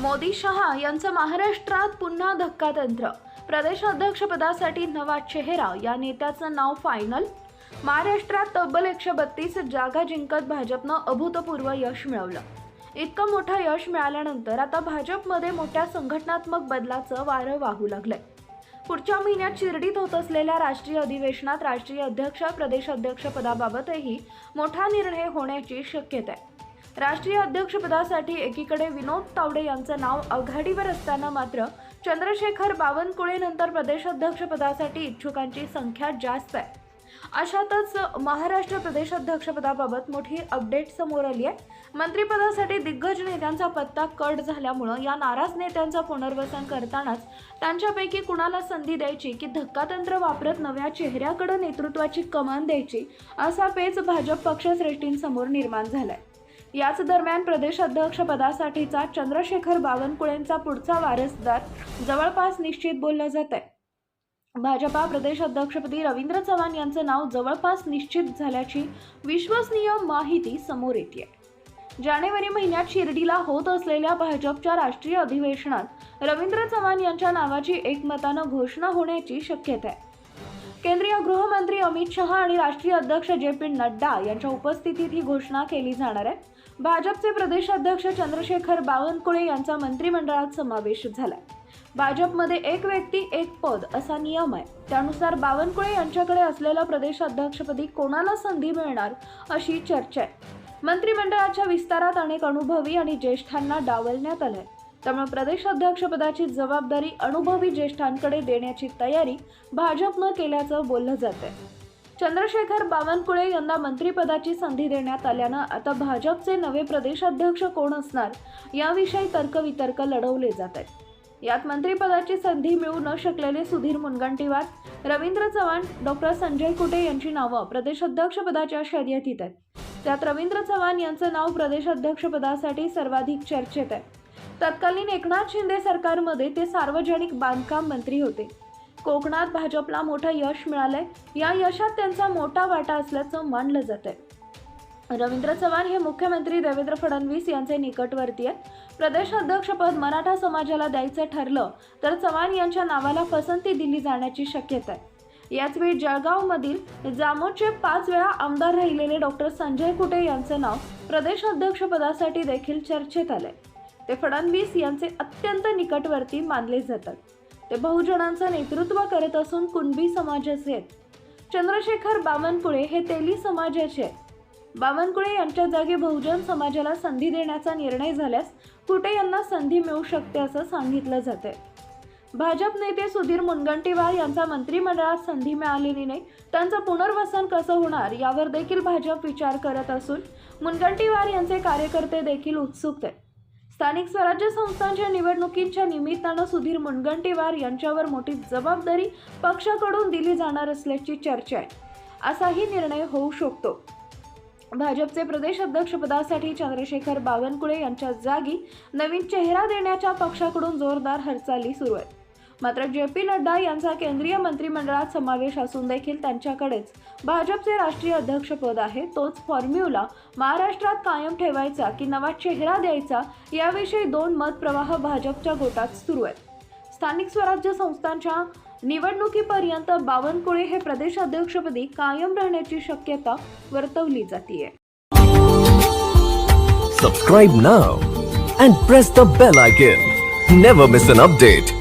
मोदी शहा यांचं महाराष्ट्रात पुन्हा धक्कातंत्र. प्रदेशाध्यक्षपदासाठी नवा चेहरा या नेत्याचं नाव फायनल महाराष्ट्रात तब्बल एकशे बत्तीस जागा जिंकत भाजपनं अभूतपूर्व यश मिळवलं. इतकं मोठं यश मिळाल्यानंतर आता भाजपमध्ये मोठ्या संघटनात्मक बदलाचं वारं वाहू लागलंय. पुढच्या महिन्यात शिर्डीत होत असलेल्या राष्ट्रीय अधिवेशनात राष्ट्रीय अध्यक्ष प्रदेश पदाबाबतही मोठा निर्णय होण्याची शक्यता आहे राष्ट्रीय अध्यक्षपदासाठी एकीकडे विनोद तावडे यांचं नाव आघाडीवर असताना मात्र चंद्रशेखर बावनकुळे नंतर प्रदेशाध्यक्षपदासाठी इच्छुकांची संख्या जास्त आहे. अशातच महाराष्ट्र प्रदेशाध्यक्षपदाबाबत मोठी अपडेट समोर आली आहे. मंत्रिपदासाठी दिग्गज नेत्यांचा पत्ता कट झाल्यामुळं या नाराज नेत्यांचं पुनर्वसन करतानाच त्यांच्यापैकी कुणाला संधी द्यायची की धक्कातंत्र वापरत नव्या चेहऱ्याकडे नेतृत्वाची कमान द्यायची असा पेच भाजप पक्षश्रेष्ठींसमोर निर्माण झालाय. याच दरम्यान प्रदेश पदासाठीचा चंद्रशेखर बावनकुळेंचा पुढचा वारसदार जवळपास निश्चित बोललं जात आहे. भाजपा प्रदेश अध्यक्षपदी रवींद्र चव्हाण यांचं नाव जवळपास निश्चित झाल्याची विश्वसनीय माहिती समोर येते जानेवारी महिन्यात शिर्डीला होत असलेल्या भाजपच्या राष्ट्रीय अधिवेशनात रवींद्र चव्हाण यांच्या नावाची एकमतानं घोषणा होण्याची शक्यता आहे. केंद्रीय गृहमंत्री अमित शहा आणि राष्ट्रीय अध्यक्ष जे पी नड्डा यांच्या उपस्थितीत ही घोषणा केली जाणार आहे. भाजपचे प्रदेशाध्यक्ष चंद्रशेखर बावनकुळे यांचा मंत्रिमंडळात समावेश झाला भाजपमध्ये एक व्यक्ती एक पद असा नियम आहे. त्यानुसार बावनकुळे यांच्याकडे असलेल्या प्रदेशाध्यक्षपदी कोणाला संधी मिळणार अशी चर्चा आहे. मंत्रिमंडळाच्या विस्तारात अनेक अनुभवी आणि ज्येष्ठांना डावलण्यात आलंय. त्यामुळे प्रदेशाध्यक्षपदाची जबाबदारी अनुभवी ज्येष्ठांकडे देण्याची तयारी भाजपनं केल्याचं बोललं जात आहे चंद्रशेखर बावनकुळे यांना मंत्रिपदाची संधी देण्यात आल्यानं आता भाजपचे नवे प्रदेशाध्यक्ष कोण असणार याविषयी तर्कवितर्क लढवले जात आहेत. यात मंत्रिपदाची संधी मिळू न शकलेले सुधीर मुनगंटीवार रवींद्र चव्हाण डॉक्टर संजय कुटे यांची नावं प्रदेशाध्यक्षपदाच्या शर्यतीत आहेत. त्यात रवींद्र चव्हाण यांचं नाव प्रदेशाध्यक्षपदासाठी सर्वाधिक चर्चेत आहे. तत्कालीन एकनाथ शिंदे सरकारमध्ये ते सार्वजनिक बांधकाम मंत्री होते. कोकणात भाजपला मोठं यश मिळालंय. या यशात त्यांचा मोठा वाटा असल्याचं मानलं जात आहे रवींद्र चव्हाण हे मुख्यमंत्री देवेंद्र फडणवीस यांचे निकटवर्ती आहेत प्रदेश अध्यक्षपद मराठा समाजाला द्यायचं ठरलं तर चव्हाण यांच्या नावाला पसंती दिली जाण्याची शक्यता आहे. याचवेळी जळगावमधील जामोदचे पाच वेळा आमदार राहिलेले डॉक्टर संजय कुटे यांचं नाव प्रदेश अध्यक्षपदासाठी देखील चर्चेत आलंय. ते फडणवीस यांचे अत्यंत निकटवर्ती मानले जातात. ते बहुजनांचं नेतृत्व करत असून कुणबी समाजाचे आहेत. चंद्रशेखर बावनकुळे हे तेली समाजाचे आहेत. बावनकुळे यांच्या जागी बहुजन समाजाला संधी देण्याचा निर्णय झाल्यास कुटे यांना संधी मिळू शकते असं सांगितलं जाते भाजप नेते सुधीर मुनगंटीवार यांचा मंत्रिमंडळात संधी मिळालेली नाही. त्यांचं पुनर्वसन कसं होणार यावर देखील भाजप विचार करत असून मुनगंटीवार यांचे कार्यकर्ते देखील उत्सुक आहेत. स्थानिक स्वराज्य संस्थांच्या निवडणुकींच्या निमित्तानं सुधीर मुनगंटीवार यांच्यावर मोठी जबाबदारी पक्षाकडून दिली जाणार असल्याची चर्चा आहे. असाही निर्णय होऊ शकतो. भाजपचे प्रदेश अध्यक्षपदासाठी चंद्रशेखर बावनकुळे यांच्या जागी नवीन चेहरा देण्याच्या पक्षाकडून जोरदार हालचाली सुरू आहेत. मात्र जे पी नड्डा यांचा केंद्रीय मंत्रिमंडळात समावेश असून देखील त्यांच्याकडेच भाजपचे राष्ट्रीय अध्यक्षपद आहे. तोच फॉर्म्युला महाराष्ट्रात कायम ठेवायचा की नवा चेहरा द्यायचा याविषयी दोन मतप्रवाह भाजपच्या गोटात सुरू आहेत. स्थानिक स्वराज्य संस्थांच्या निवडणुकीपर्यंत बावनकुळे हे प्रदेशाध्यक्षपदी कायम राहण्याची शक्यता वर्तवली जाते subscribe now and press the bell icon never miss an update